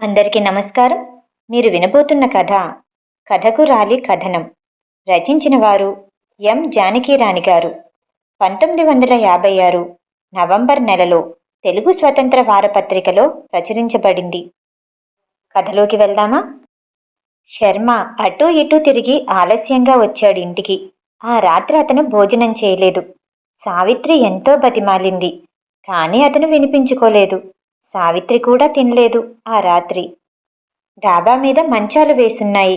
అందరికీ నమస్కారం. మీరు వినబోతున్న కథ కథకు రాలి కథనం. రచించిన వారు ఎం. జానకీరాణి గారు. పంతొమ్మిది వందల యాభై ఆరు నవంబర్ నెలలో తెలుగు స్వతంత్ర వారపత్రికలో ప్రచురించబడింది. కథలోకి వెళ్దామా? శర్మ అటూ ఇటూ తిరిగి ఆలస్యంగా వచ్చాడు ఇంటికి. ఆ రాత్రి అతను భోజనం చేయలేదు. సావిత్రి ఎంతో బతిమాలింది. కానీ అతను వినిపించుకోలేదు. సావిత్రి కూడా తినలేదు ఆ రాత్రి. డాబా మీద మంచాలు వేసున్నాయి.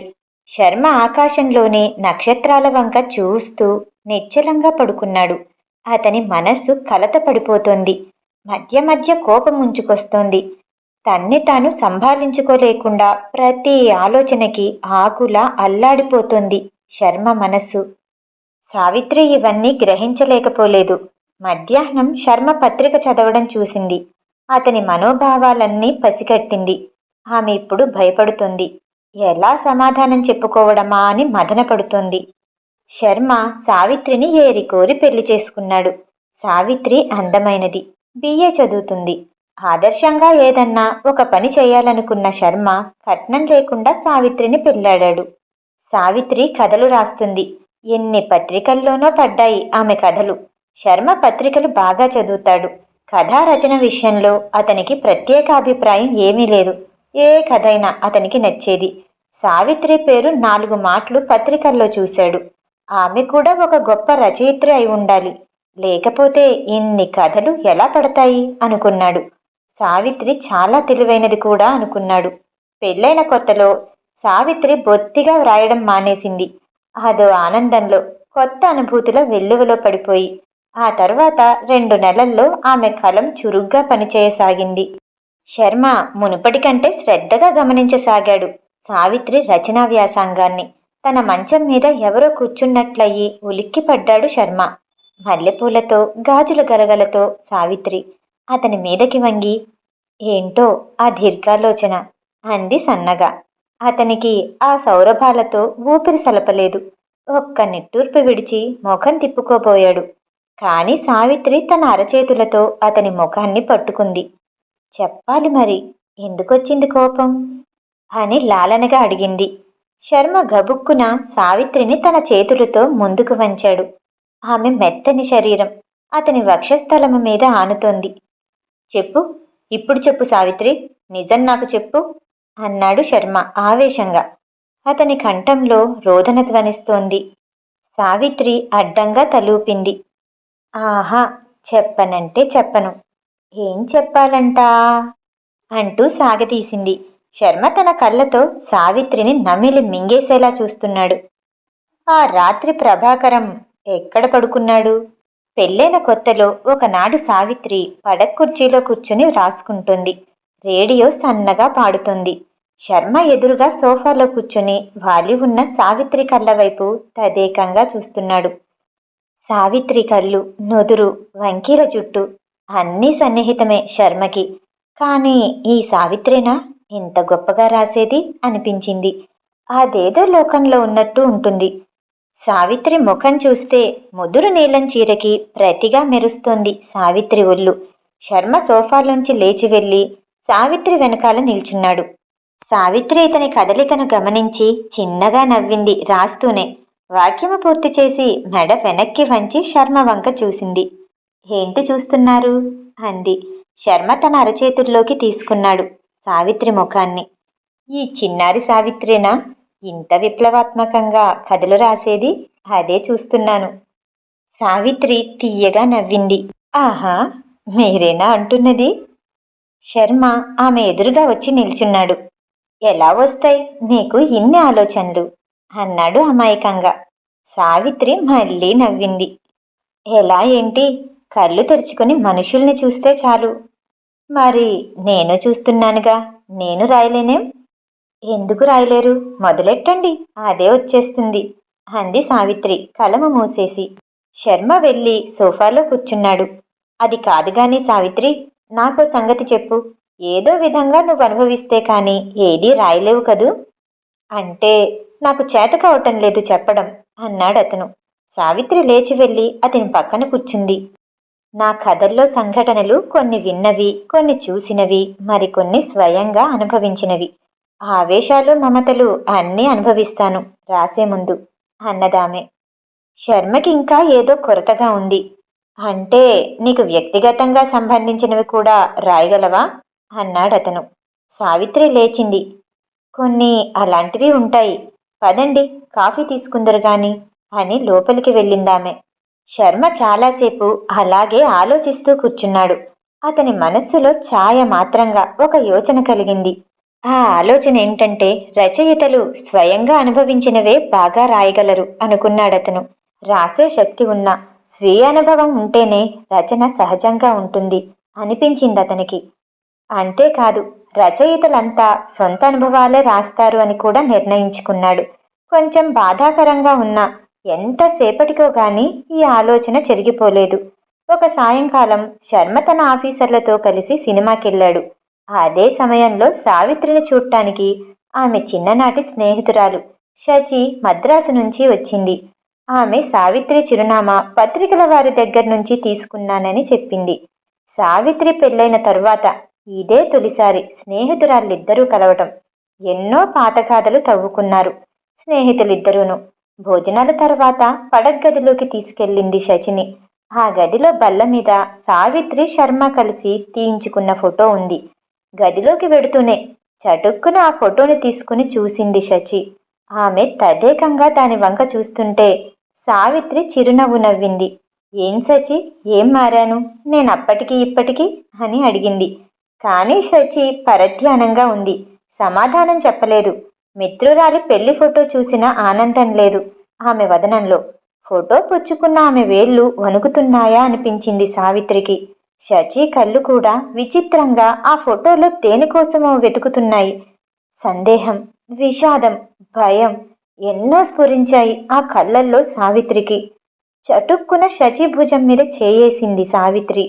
శర్మ ఆకాశంలోని నక్షత్రాల వంక చూస్తూ నిశ్చలంగా పడుకున్నాడు. అతని మనస్సు కలత పడిపోతోంది. మధ్య మధ్య కోపం ఉంచుకొస్తోంది. తన్ని తాను సంభాళించుకోలేకుండా ప్రతి ఆలోచనకి ఆకులా అల్లాడిపోతోంది శర్మ మనస్సు. సావిత్రి ఇవన్నీ గ్రహించలేకపోలేదు. మధ్యాహ్నం శర్మ పత్రిక చదవడం చూసింది. అతని మనోభావాలన్నీ పసిగట్టింది. ఆమె ఇప్పుడు భయపడుతుంది. ఎలా సమాధానం చెప్పుకోవడమా అని మదనపడుతోంది. శర్మ సావిత్రిని ఏరికోరి పెళ్ళి చేసుకున్నాడు. సావిత్రి అందమైనది. బిఏ చదువుతుంది. ఆదర్శంగా ఏదన్నా ఒక పని చేయాలనుకున్న శర్మ కట్నం లేకుండా సావిత్రిని పెళ్ళాడాడు సావిత్రి కథలు రాస్తుంది. ఎన్ని పత్రికల్లోనో పడ్డాయి ఆమె కథలు. శర్మ పత్రికలు బాగా చదువుతాడు. కథా రచన విషయంలో అతనికి ప్రత్యేక అభిప్రాయం ఏమీ లేదు. ఏ కథైనా అతనికి నచ్చేది. సావిత్రి పేరు నాలుగు మాటలు పత్రికల్లో చూశాడు. ఆమె కూడా ఒక గొప్ప రచయిత్రి అయి ఉండాలి. లేకపోతే ఇన్ని కథలు ఎలా పడతాయి? అనుకున్నాడు. సావిత్రి చాలా తెలివైనది కూడా అనుకున్నాడు. పెళ్ళైన కొత్తలో సావిత్రి బొత్తిగా వ్రాయడం మానేసింది. అదో ఆనందంలో కొత్త అనుభూతిలో వెల్లువలో పడిపోయి ఆ తర్వాత రెండు నెలల్లో ఆమె కలం చురుగ్గా పనిచేయసాగింది. శర్మ మునుపటి కంటే శ్రద్ధగా గమనించసాగాడు. సావిత్రి రచనా వ్యాసాంగాన్ని. తన మంచం మీద ఎవరో కూర్చున్నట్లయి ఉలిక్కిపడ్డాడు శర్మ. మల్లెపూలతో గాజుల గలగలతో సావిత్రి అతని మీదకి వంగి ఏంటో ఆ దీర్ఘాలోచన అంది సన్నగా. అతనికి ఆ సౌరభాలతో ఊపిరి సలపలేదు. ఒక్క నిట్టూర్పు విడిచి ముఖం తిప్పుకోబోయాడు. కాని సావిత్రి తన అరచేతులతో అతని ముఖాన్ని పట్టుకుంది. చెప్పాలి మరి ఎందుకొచ్చింది కోపం? అని లాలనగా అడిగింది. శర్మ గబుక్కున సావిత్రిని తన చేతులతో ముందుకు వంచాడు. ఆమె మెత్తని శరీరం అతని వక్షస్థలము మీద ఆనుతోంది. చెప్పు ఇప్పుడు చెప్పు సావిత్రి నిజం నాకు చెప్పు అన్నాడు శర్మ ఆవేశంగా. అతని కంఠంలో రోదన ధ్వనిస్తోంది. సావిత్రి అడ్డంగా తలూపింది. ఆహా చెప్పనంటే చెప్పను. ఏం చెప్పాలంటా? అంటూ సాగతీసింది. శర్మ తన కళ్ళతో సావిత్రిని నమిలి మింగేసేలా చూస్తున్నాడు. ఆ రాత్రి ప్రభాకరం ఎక్కడ పడుకున్నాడు? పెళ్ళైన కొత్తలో ఒకనాడు సావిత్రి పడక్ కుర్చీలో కూర్చుని రాసుకుంటుంది. రేడియో సన్నగా పాడుతుంది. శర్మ ఎదురుగా సోఫాలో కూర్చుని వాలి ఉన్న సావిత్రి కళ్ళ వైపు తదేకంగా చూస్తున్నాడు. సావిత్రి కళ్ళు నుదురు వంకీల జుట్టు అన్నీ సన్నిహితమే శర్మకి. కానీ ఈ సావిత్రేనా ఇంత గొప్పగా రాసేది అనిపించింది. అదేదో లోకంలో ఉన్నట్టు ఉంటుంది. సావిత్రి ముఖం చూస్తే ముదురు నీలం చీరకి ప్రతిగా మెరుస్తోంది సావిత్రి ఒళ్ళు. శర్మ సోఫాలోంచి లేచి వెళ్ళి సావిత్రి వెనకాల నిల్చున్నాడు. సావిత్రి ఇతని కదలికను గమనించి చిన్నగా నవ్వింది రాస్తూనే. వాక్యము పూర్తి చేసి మెడ వెనక్కి వంచి శర్మ వంక చూసింది. ఏంటి చూస్తున్నారు? అంది. శర్మ తన అరచేతుల్లోకి తీసుకున్నాడు సావిత్రి ముఖాన్ని. ఈ చిన్నారి సావిత్రేనా? ఇంత విప్లవాత్మకంగా కథలు రాసేది? అదే చూస్తున్నాను. సావిత్రి తీయగా నవ్వింది. ఆహా! మీరేనా అంటున్నది? శర్మ ఆమె ఎదురుగా వచ్చి నిల్చున్నాడు. ఎలా వస్తాయి? నీకు ఇన్ని ఆలోచనలు. అన్నాడు అమాయకంగా. సావిత్రి మళ్ళీ నవ్వింది. ఎలా ఏంటి? కళ్ళు తెరుచుకుని మనుషుల్ని చూస్తే చాలు. మరి నేను చూస్తున్నానుగా నేను రాయలేనేం? ఎందుకు రాయలేరు? మొదలెట్టండి అదే వచ్చేస్తుంది అంది సావిత్రి కలము మూసేసి. శర్మ వెళ్ళి సోఫాలో కూర్చున్నాడు. అది కాదుగాని సావిత్రి నాకో సంగతి చెప్పు. ఏదో విధంగా నువ్వు అనుభవిస్తే కానీ ఏదీ రాయలేవు కదూ? అంటే నాకు చేత కావటం లేదు చెప్పడం అన్నాడు అతను. సావిత్రి లేచి వెళ్ళి అతని పక్కన కూర్చుంది. నా కథల్లో సంఘటనలు కొన్ని విన్నవి కొన్ని చూసినవి మరికొన్ని స్వయంగా అనుభవించినవి. ఆవేశాలు మమతలు అన్నీ అనుభవిస్తాను రాసే ముందు అన్నదామె. శర్మకి ఇంకా ఏదో కొరతగా ఉంది. అంటే నీకు వ్యక్తిగతంగా సంబంధించినవి కూడా రాయగలవా? అన్నాడతను. సావిత్రి లేచింది. కొన్ని అలాంటివి ఉంటాయి. పదండి కాఫీ తీసుకుందరు గాని అని లోపలికి వెళ్ళిందామె. శర్మ చాలాసేపు అలాగే ఆలోచిస్తూ కూర్చున్నాడు. అతని మనస్సులో ఛాయ మాత్రంగా ఒక యోచన కలిగింది. ఆ ఆలోచన ఏంటంటే రచయితలు స్వయంగా అనుభవించినవే బాగా రాయగలరు అనుకున్నాడతను. రాసే శక్తి ఉన్న స్వీయ అనుభవం ఉంటేనే రచన సహజంగా ఉంటుంది అనిపించింది అతనికి అంతేకాదు రచయితలంతా సొంత అనుభవాలే రాస్తారు అని కూడా నిర్ణయించుకున్నాడు. కొంచెం బాధాకరంగా ఉన్న ఎంతసేపటికో గాని ఈ ఆలోచన చెరిగిపోలేదు. ఒక సాయంకాలం శర్మ తన ఆఫీసర్లతో కలిసి సినిమాకెళ్ళాడు. అదే సమయంలో సావిత్రిని చూడటానికి ఆమె చిన్ననాటి స్నేహితురాలు షచి మద్రాసు నుంచి వచ్చింది. ఆమె సావిత్రి చిరునామా పత్రికల వారి దగ్గర నుంచి తీసుకున్నానని చెప్పింది. సావిత్రి పెళ్ళైన తరువాత ఇదే తొలిసారి స్నేహితురాళ్ళిద్దరూ కలవటం. ఎన్నో పాతగాథలు తవ్వుకున్నారు స్నేహితులిద్దరూను. భోజనాల తర్వాత పడగదిలోకి తీసుకెళ్ళింది శచిని. ఆ గదిలో బల్ల మీద సావిత్రి శర్మ కలిసి తీయించుకున్న ఫోటో ఉంది. గదిలోకి వెడుతూనే చటుక్కున ఆ ఫోటోని తీసుకుని చూసింది శచి. ఆమె తదేకంగా దాని వంక చూస్తుంటే సావిత్రి చిరునవ్వు నవ్వింది. ఏం సచి ఏం మారాను? నేను అప్పటికి ఇప్పటికీ? అని అడిగింది. కానీ శచి పరధ్యానంగా ఉంది. సమాధానం చెప్పలేదు. మిత్రురాలి పెళ్ళి ఫోటో చూసిన ఆనందం లేదు ఆమె వదనంలో. ఫోటో పుచ్చుకున్న ఆమె వేళ్ళు వణుకుతున్నాయా అనిపించింది సావిత్రికి. శచి కళ్ళు కూడా విచిత్రంగా ఆ ఫోటోలో దేనికోసమో వెతుకుతున్నాయి. సందేహం విషాదం భయం ఎన్నో స్ఫురించాయి ఆ కళ్ళల్లో సావిత్రికి. చటుక్కున శచి భుజం మీద చేయేసింది సావిత్రి.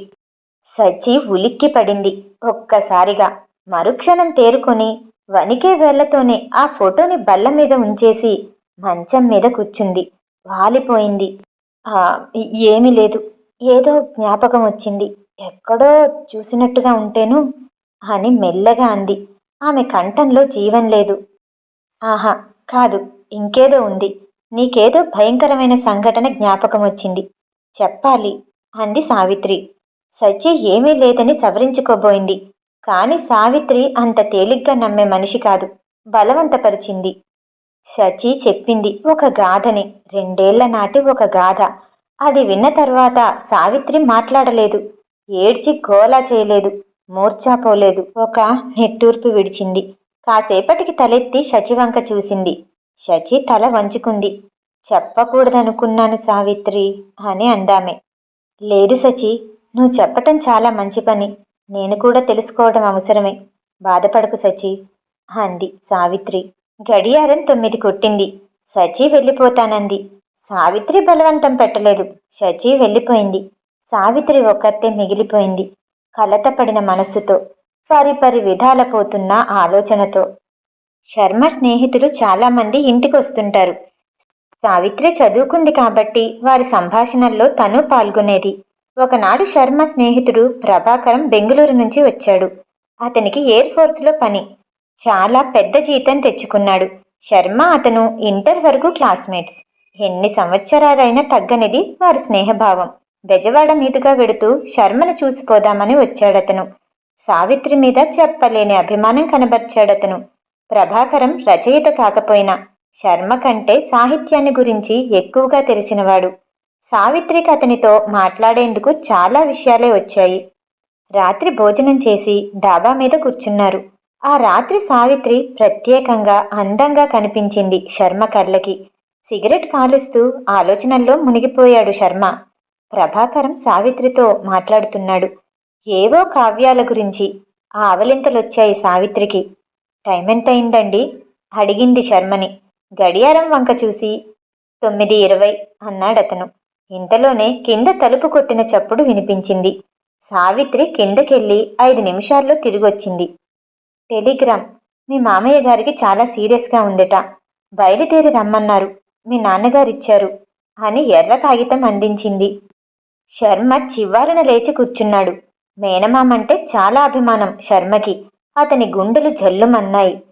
సచి ఉలిక్కి పడింది ఒక్కసారిగా. మరుక్షణం తేరుకొని వణికే వేళ్ళతోనే ఆ ఫోటోని బల్ల మీద ఉంచేసి మంచం మీద కూర్చుంది. వాలిపోయింది. ఆ ఏమీ లేదు. ఏదో జ్ఞాపకం వచ్చింది. ఎక్కడో చూసినట్టుగా ఉంటేను అని మెల్లగా అంది. ఆమె కంఠంలో జీవం లేదు. ఆహా కాదు ఇంకేదో ఉంది. నీకేదో భయంకరమైన సంఘటన జ్ఞాపకం వచ్చింది. చెప్పాలి అంది సావిత్రి. సచి ఏమీ లేదని సవరించుకోబోయింది. కాని సావిత్రి అంత తేలిగ్గా నమ్మే మనిషి కాదు. బలవంతపరిచింది. సచి చెప్పింది ఒక గాథని. రెండేళ్ళ నాటి ఒక గాథ. అది విన్న తర్వాత సావిత్రి మాట్లాడలేదు. ఏడ్చి గోలా చేయలేదు. మూర్ఛాపోలేదు. ఒక నెట్టూర్పు విడిచింది. కాసేపటికి తలెత్తి శచివంక చూసింది. శచి తల వంచుకుంది. చెప్పకూడదనుకున్నాను సావిత్రి అని అందామె. లేదు సచి నువ్వు చెప్పటం చాలా మంచి పని. నేను కూడా తెలుసుకోవడం అవసరమే. బాధపడకు సచి అంది సావిత్రి. గడియారం తొమ్మిది కొట్టింది. సచి వెళ్ళిపోతానంది. సావిత్రి బలవంతం పెట్టలేదు. శచి వెళ్ళిపోయింది. సావిత్రి ఒక్కతే మిగిలిపోయింది. కలతపడిన మనస్సుతో పరిపరి విధాల పోతున్న ఆలోచనతో. శర్మ స్నేహితులు చాలామంది ఇంటికి వస్తుంటారు సావిత్రి చదువుకుంది కాబట్టి వారి సంభాషణల్లో తను పాల్గొనేది. ఒకనాడు శర్మ స్నేహితుడు ప్రభాకరం బెంగళూరు నుంచి వచ్చాడు. అతనికి ఎయిర్ ఫోర్స్లో పని. చాలా పెద్ద జీతం తెచ్చుకున్నాడు. శర్మ అతను ఇంటర్ వరకు క్లాస్మేట్స్. ఎన్ని సంవత్సరాలైనా తగ్గనిది వారి స్నేహభావం. బెజవాడ మీదుగా వెడుతూ శర్మను చూసిపోదామని వచ్చాడతను. సావిత్రి మీద చెప్పలేని అభిమానం కనబర్చాడతను. ప్రభాకరం రచయిత కాకపోయినా శర్మ కంటే సాహిత్యాన్ని గురించి ఎక్కువగా తెలిసినవాడు. సావిత్రికి అతనితో మాట్లాడేందుకు చాలా విషయాలే వచ్చాయి. రాత్రి భోజనం చేసి డాబా మీద కూర్చున్నారు. ఆ రాత్రి సావిత్రి ప్రత్యేకంగా అందంగా కనిపించింది శర్మ కళ్ళకి. సిగరెట్ కాలుస్తూ ఆలోచనల్లో మునిగిపోయాడు శర్మ. ప్రభాకరం సావిత్రితో మాట్లాడుతున్నాడు. ఏవో కావ్యాల గురించి ఆ అవలింతలొచ్చాయి సావిత్రికి. టైం ఎంతయిందండి అడిగింది శర్మని. గడియారం వంక చూసి తొమ్మిది ఇరవై అన్నాడతను. ఇంతలోనే కింద తలుపు కొట్టిన చప్పుడు వినిపించింది. సావిత్రి కిందకెళ్ళి ఐదు నిమిషాల్లో తిరిగొచ్చింది. టెలిగ్రామ్. మీ మామయ్య గారికి చాలా సీరియస్గా ఉందట. బయలుదేరి రమ్మన్నారు. మీ నాన్నగారిచ్చారు అని ఎర్ర కాగితం అందించింది. శర్మ చివ్వాలన లేచి కూర్చున్నాడు. మేనమామంటే చాలా అభిమానం శర్మకి. అతని గుండెలు జల్లుమన్నాయి.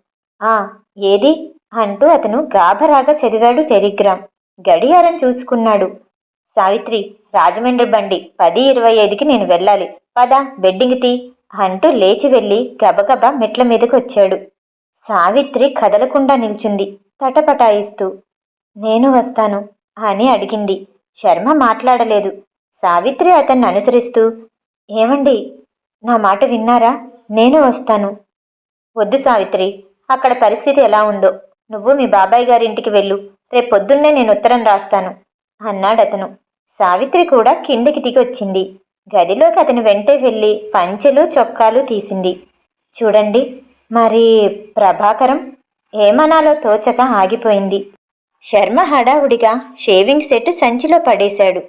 ఆ ఏది? అంటూ అతను గాభరాగా చదివాడు టెలిగ్రామ్. గడియారం చూసుకున్నాడు. సావిత్రి రాజమండ్రి బండి పది ఇరవై ఐదుకి నేను వెళ్ళాలి. పద బెడ్డింగ్ తీ అంటూ లేచి వెళ్ళి గబగబా మెట్ల మీదకి వచ్చాడు. సావిత్రి కదలకుండా నిల్చుంది తటపటాయిస్తూ. నేను వస్తాను అని అడిగింది. శర్మ మాట్లాడలేదు. సావిత్రి అతన్ని అనుసరిస్తూ ఏమండి నా మాట విన్నారా? నేను వస్తాను. వద్దు సావిత్రి అక్కడ పరిస్థితి ఎలా ఉందో. నువ్వు మీ బాబాయ్ గారింటికి వెళ్ళు. రేపొద్దున్నే నేను ఉత్తరం రాస్తాను అన్నాడతను. సావిత్రి కూడా కిందకి దిగొచ్చింది. గదిలోకి అతని వెంటే వెళ్ళి పంచెలు చొక్కాలు తీసింది. చూడండి మరి ప్రభాకరం ఏమనాలో తోచక ఆగిపోయింది. శర్మ హడావుడిగా షేవింగ్ సెట్ సంచిలో పడేశాడు.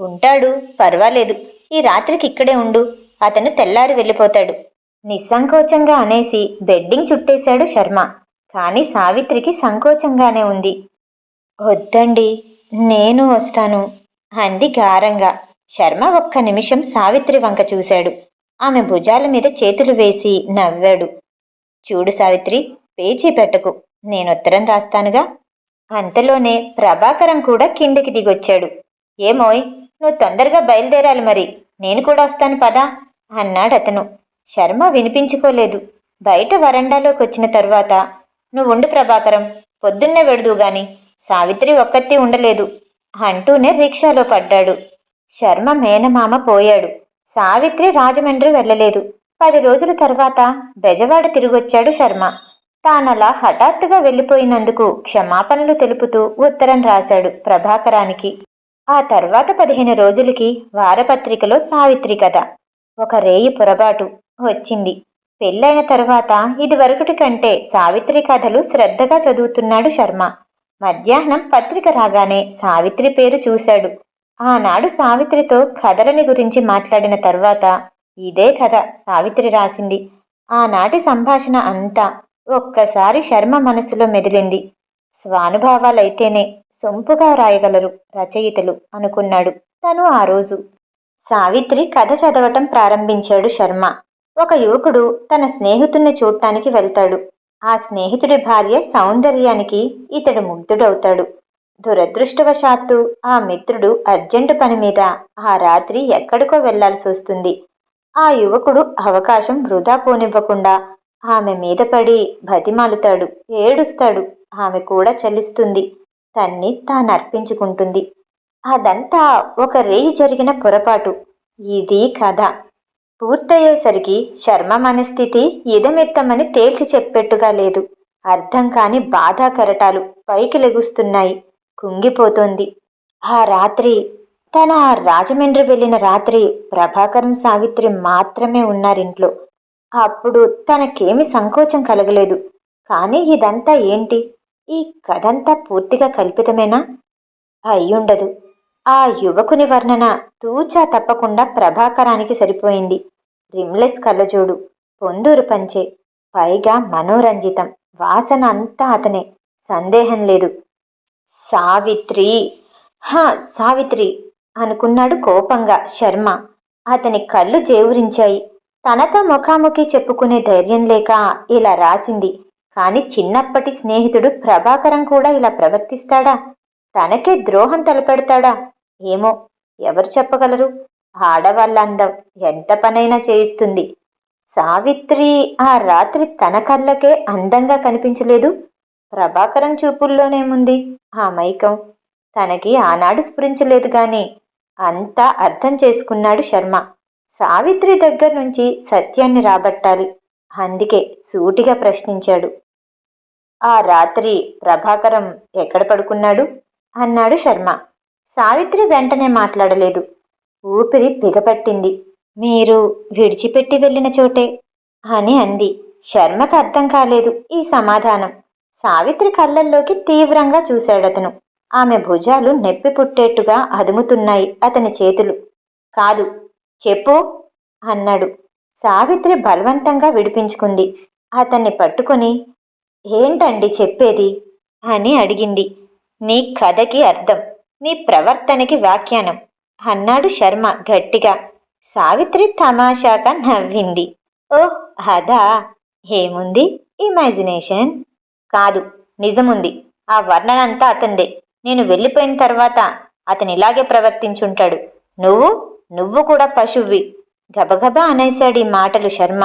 ఉంటాడు పర్వాలేదు. ఈ రాత్రికి ఇక్కడే ఉండు. అతను తెల్లారి వెళ్ళిపోతాడు. నిస్సంకోచంగా అనేసి బెడ్డింగ్ చుట్టేశాడు శర్మ. కాని సావిత్రికి సంకోచంగానే ఉంది. వద్దండి నేను వస్తాను. అంది గారంగా. శర్మ ఒక్క నిమిషం సావిత్రి వంక చూశాడు. ఆమె భుజాల మీద చేతులు వేసి నవ్వాడు. చూడు సావిత్రి పేచీ పెట్టకు. నేను ఉత్తరం రాస్తానుగా. అంతలోనే ప్రభాకరం కూడా కిందకి దిగొచ్చాడు. ఏమోయ్ నువ్వు తొందరగా బయలుదేరాలి మరి. నేను కూడా వస్తాను పదా అన్నాడు అతను. శర్మ వినిపించుకోలేదు. బయట వరండాలోకి వచ్చిన తరువాత నువ్వు ఉండు ప్రభాకరం పొద్దున్నే వెడుదు గాని. సావిత్రి ఒక్కత్తి ఉండలేదు. అంటూనే రిక్షాలో పడ్డాడు. శర్మ మేనమామ పోయాడు. సావిత్రి రాజమండ్రి వెళ్ళలేదు. పది రోజుల తర్వాత బెజవాడ తిరిగొచ్చాడు శర్మ. తానలా హఠాత్తుగా వెళ్ళిపోయినందుకు క్షమాపణలు తెలుపుతూ ఉత్తరం రాశాడు ప్రభాకరానికి. ఆ తర్వాత పదిహేను రోజులకి వారపత్రికలో సావిత్రి కథ. ఒక రేయి పొరపాటు వచ్చింది. పెళ్ళైన తర్వాత ఇదివరకటి కంటే సావిత్రి కథలు శ్రద్ధగా చదువుతున్నాడు శర్మ. మధ్యాహ్నం పత్రిక రాగానే సావిత్రి పేరు చూశాడు. ఆనాడు సావిత్రితో కథలని గురించి మాట్లాడిన తర్వాత ఇదే కథ సావిత్రి రాసింది. ఆనాటి సంభాషణ అంతా ఒక్కసారి శర్మ మనసులో మెదిలింది. స్వానుభావాలైతేనే సొంపుగా రాయగలరు రచయితలు అనుకున్నాడు తను ఆ రోజు. సావిత్రి కథ చదవటం ప్రారంభించాడు శర్మ. ఒక యువకుడు తన స్నేహితుణ్ణి చూడటానికి వెళ్తాడు. ఆ స్నేహితుడి భార్య సౌందర్యానికి ఇతడు ముగ్ధుడవుతాడు. దురదృష్టవశాత్తు ఆ మిత్రుడు అర్జెంటు పని మీద ఆ రాత్రి ఎక్కడికో వెళ్ళాల్సి వస్తుంది. ఆ యువకుడు అవకాశం వృధా పోనివ్వకుండా ఆమె మీద పడి బతిమాలుతాడు ఏడుస్తాడు ఆమె కూడా చలిస్తుంది తన్ని తాను అర్పించుకుంటుంది అదంతా ఒక రేయి జరిగిన పొరపాటు. ఇది కథ. పూర్తయ్యేసరికి శర్మ మనస్థితి ఇదమెత్తమని తేల్చి చెప్పేట్టుగా లేదు. అర్థం కాని బాధా కెరటాలు పైకి లెగుస్తున్నాయి. కుంగిపోతోంది. ఆ రాత్రి తన ఆ రాజమండ్రి వెళ్ళిన రాత్రి ప్రభాకరం సావిత్రి మాత్రమే ఉన్నారింట్లో. అప్పుడు తనకేమి సంకోచం కలగలేదు. కానీ ఇదంతా ఏంటి? ఈ కథంతా పూర్తిగా కల్పితమేనా? అయ్యుండదు. ఆ యువకుని వర్ణన తూచా తప్పకుండా ప్రభాకరానికి సరిపోయింది. రిమ్లెస్ కళ్ళజోడు. పొందూరు పంచే. పైగా మనోరంజితం. వాసన అంతా అతనే. సందేహం లేదు. సావిత్రి! హా సావిత్రి! అనుకున్నాడు కోపంగా శర్మ. అతని కళ్ళు జేవురించాయి. తనతో ముఖాముఖి చెప్పుకునే ధైర్యం లేక ఇలా రాసింది. కాని చిన్నప్పటి స్నేహితుడు ప్రభాకరం కూడా ఇలా ప్రవర్తిస్తాడా? తనకే ద్రోహం తలపెడతాడా? ఏమో ఎవరు చెప్పగలరు? ఆడవాళ్ళ అందం ఎంత పనైనా చేయిస్తుంది. సావిత్రి ఆ రాత్రి తన కళ్ళకే అందంగా కనిపించలేదు. ప్రభాకరం చూపుల్లోనేముంది? ఆ మైకం తనకి ఆనాడు స్ఫురించలేదు గాని అంతా అర్థం చేసుకున్నాడు శర్మ. సావిత్రి దగ్గర నుంచి సత్యాన్ని రాబట్టాలి. అందుకే సూటిగా ప్రశ్నించాడు. ఆ రాత్రి ప్రభాకరం ఎక్కడ పడుకున్నాడు? అన్నాడు శర్మ. సావిత్రి వెంటనే మాట్లాడలేదు. ఊపిరి బిగపట్టింది మీరు విడిచిపెట్టి వెళ్ళిన చోటే అని అంది. శర్మకు అర్థం కాలేదు ఈ సమాధానం. సావిత్రి కళ్ళల్లోకి తీవ్రంగా చూశాడతను. ఆమె భుజాలు నెప్పి పుట్టేట్టుగా అదుముతున్నాయి అతని చేతులు. కాదు చెప్పు అన్నాడు. సావిత్రి బలవంతంగా విడిపించుకుంది. అతన్ని పట్టుకొని ఏంటండి చెప్పేది? అని అడిగింది. నీ కథకి అర్థం. నీ ప్రవర్తనకి వ్యాఖ్యానం. అన్నాడు శర్మ గట్టిగా. సావిత్రి తమాషాగా నవ్వింది. ఓహ్ అదా? ఏముంది? ఇమాజినేషన్? కాదు నిజముంది. ఆ వర్ణనంతా అతందే నేను వెళ్ళిపోయిన తర్వాత అతను ఇలాగే ప్రవర్తించుంటాడు. నువ్వు? నువ్వు కూడా పశువ్వి. గబగబా అనేశాడు ఈ మాటలు శర్మ.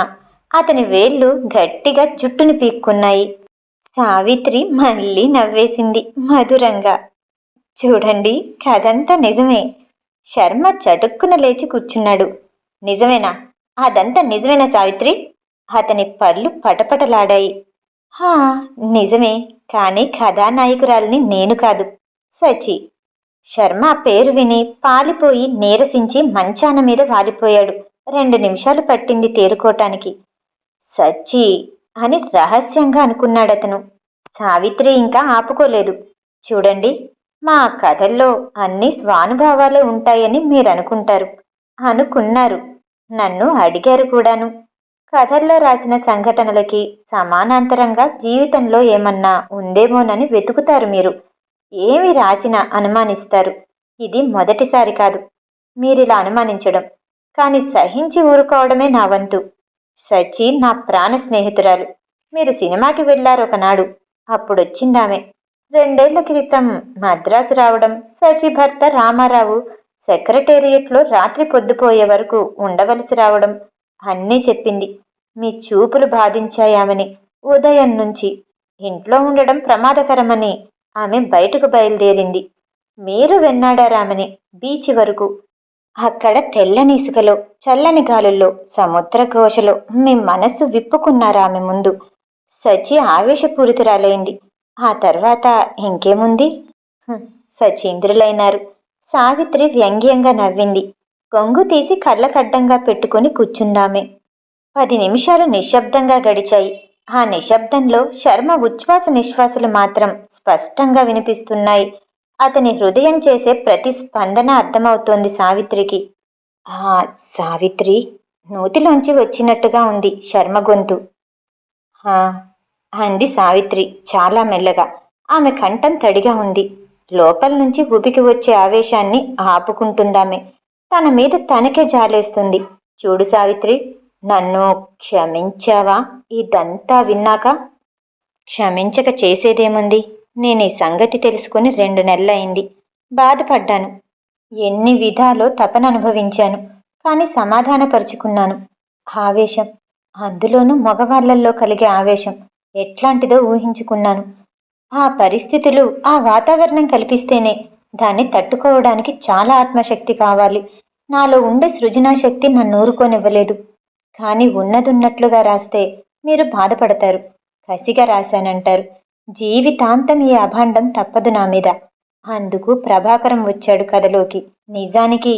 అతని వేళ్ళు గట్టిగా చుట్టుని పీక్కున్నాయి. సావిత్రి మళ్ళీ నవ్వేసింది మధురంగా. చూడండి కదంతా నిజమే. శర్మ చటుక్కున లేచి కూర్చున్నాడు. నిజమేనా? అదంతా నిజమేనా సావిత్రి? అతని పళ్ళు పటపటలాడాయి. హా నిజమే. కానీ కథానాయకురాలిని నేను కాదు. సచి. శర్మ పేరు విని పాలిపోయి నీరసించి మంచాన మీద వాలిపోయాడు. రెండు నిమిషాలు పట్టింది తేరుకోటానికి. సచ్చి అని రహస్యంగా అనుకున్నాడతను. సావిత్రి ఇంకా ఆపుకోలేదు. చూడండి మా కథల్లో అన్ని స్వానుభావాలే ఉంటాయని మీరు అనుకుంటారు అనుకున్నారు. నన్ను అడిగారు కూడాను. కథల్లో రాసిన సంఘటనలకి సమానాంతరంగా జీవితంలో ఏమన్నా ఉందేమోనని వెతుకుతారు మీరు. ఏమి రాసినా అనుమానిస్తారు. ఇది మొదటిసారి కాదు. మీరిలా అనుమానించడం. కానీ సహించి ఊరుకోవడమే నా వంతు. సచి నా ప్రాణ స్నేహితురాలు. మీరు సినిమాకి వెళ్ళారు ఒకనాడు. అప్పుడొచ్చిందామె. రెండేళ్ళ క్రితం మద్రాసు రావడం సచి భర్త రామారావు సెక్రటేరియట్లో రాత్రి పొద్దుపోయే వరకు ఉండవలసి రావడం అన్నీ చెప్పింది. మీ చూపులు బాధించాయామని ఉదయం నుంచి ఇంట్లో ఉండడం ప్రమాదకరమని ఆమె బయటకు బయలుదేరింది. మీరు వెన్నాడారామని బీచ్ వరకు. అక్కడ తెల్లని ఇసుకలో చల్లని గాలుల్లో సముద్ర ఘోషలో మీ మనస్సు విప్పుకున్నారామె ముందు. సచి ఆవేశపూరితురాలైంది. ఆ తర్వాత ఇంకేముంది? సచీంద్రులైనారు. సావిత్రి వ్యంగ్యంగా నవ్వింది. కొంగు తీసి కళ్ళకడ్డంగా పెట్టుకుని కూర్చున్నామే పది నిమిషాలు నిశ్శబ్దంగా గడిచాయి. ఆ నిశ్శబ్దంలో శర్మ ఉచ్ఛ్వాస నిశ్వాసలు మాత్రం స్పష్టంగా వినిపిస్తున్నాయి. అతని హృదయం చేసే ప్రతి స్పందన అర్థమవుతోంది సావిత్రికి. ఆ సావిత్రి నూతిలోంచి వచ్చినట్టుగా ఉంది శర్మ గొంతు. అంది సావిత్రి చాలా మెల్లగా. ఆమె కంఠం తడిగా ఉంది. లోపల నుంచి ఉబికి వచ్చే ఆవేశాన్ని ఆపుకుంటుందామె. తన మీద తనకే జాలేస్తుంది. చూడు సావిత్రి నన్ను క్షమించావా? ఇదంతా విన్నాక క్షమించక చేసేదేముంది? నేను ఈ సంగతి తెలుసుకుని రెండు నెలలైంది బాధపడ్డాను. ఎన్ని విధాలో తపన అనుభవించాను కానీ సమాధానపరుచుకున్నాను. ఆవేశం. అందులోనూ మగవాళ్ళల్లో కలిగే ఆవేశం. ఎట్లాంటిదో ఊహించుకున్నాను. ఆ పరిస్థితులు ఆ వాతావరణం కల్పిస్తేనే దాన్ని తట్టుకోవడానికి చాలా ఆత్మశక్తి కావాలి. నాలో ఉండే సృజనాశక్తి నన్ను ఊరుకోనివ్వలేదు. కానీ ఉన్నదున్నట్లుగా రాస్తే మీరు బాధపడతారు. కసిగా రాశానంటారు. జీవితాంతం ఈ అభాండం తప్పదు నా మీద. అందుకు ప్రభాకరం వచ్చాడు కథలోకి. నిజానికి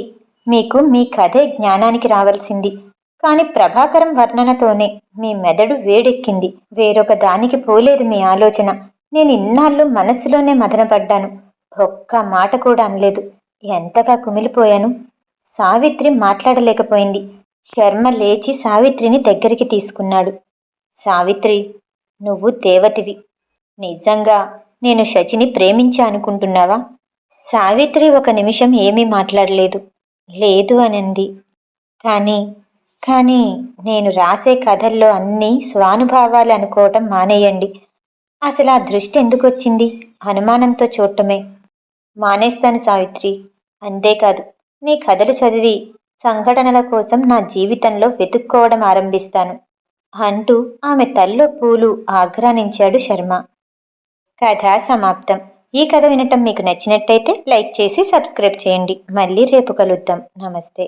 మీకు మీ కథే జ్ఞానానికి రావాల్సింది. కానీ ప్రభాకరం వర్ణనతోనే మీ మెదడు వేడెక్కింది. వేరొక దానికి పోలేదు మీ ఆలోచన. నేను ఇన్నాళ్ళు మనస్సులోనే మదనపడ్డాను. ఒక్క మాట కూడా అనలేదు. ఎంతగా కుమిలిపోయాను? సావిత్రి మాట్లాడలేకపోయింది. శర్మ లేచి సావిత్రిని దగ్గరికి తీసుకున్నాడు. సావిత్రి నువ్వు దేవతివి. నిజంగా నేను శచిని ప్రేమించా అనుకుంటున్నావా? సావిత్రి ఒక నిమిషం ఏమీ మాట్లాడలేదు. లేదు అనింది. కానీ కానీ నేను రాసే కథల్లో అన్నీ స్వానుభావాలు అనుకోవటం మానేయండి. అసలు ఆ దృష్టి ఎందుకు వచ్చింది అనుమానంతో చూడటమే. మానేస్తాను సావిత్రి. అంతేకాదు నీ కథలు చదివి సంఘటనల కోసం నా జీవితంలో వెతుక్కోవడం ఆరంభిస్తాను అంటూ ఆమె తల్లో పూలు ఆగ్రానించాడు శర్మ. కథ సమాప్తం. ఈ కథ వినటం మీకు నచ్చినట్టయితే లైక్ చేసి సబ్స్క్రైబ్ చేయండి. మళ్ళీ రేపు కలుద్దాం. నమస్తే.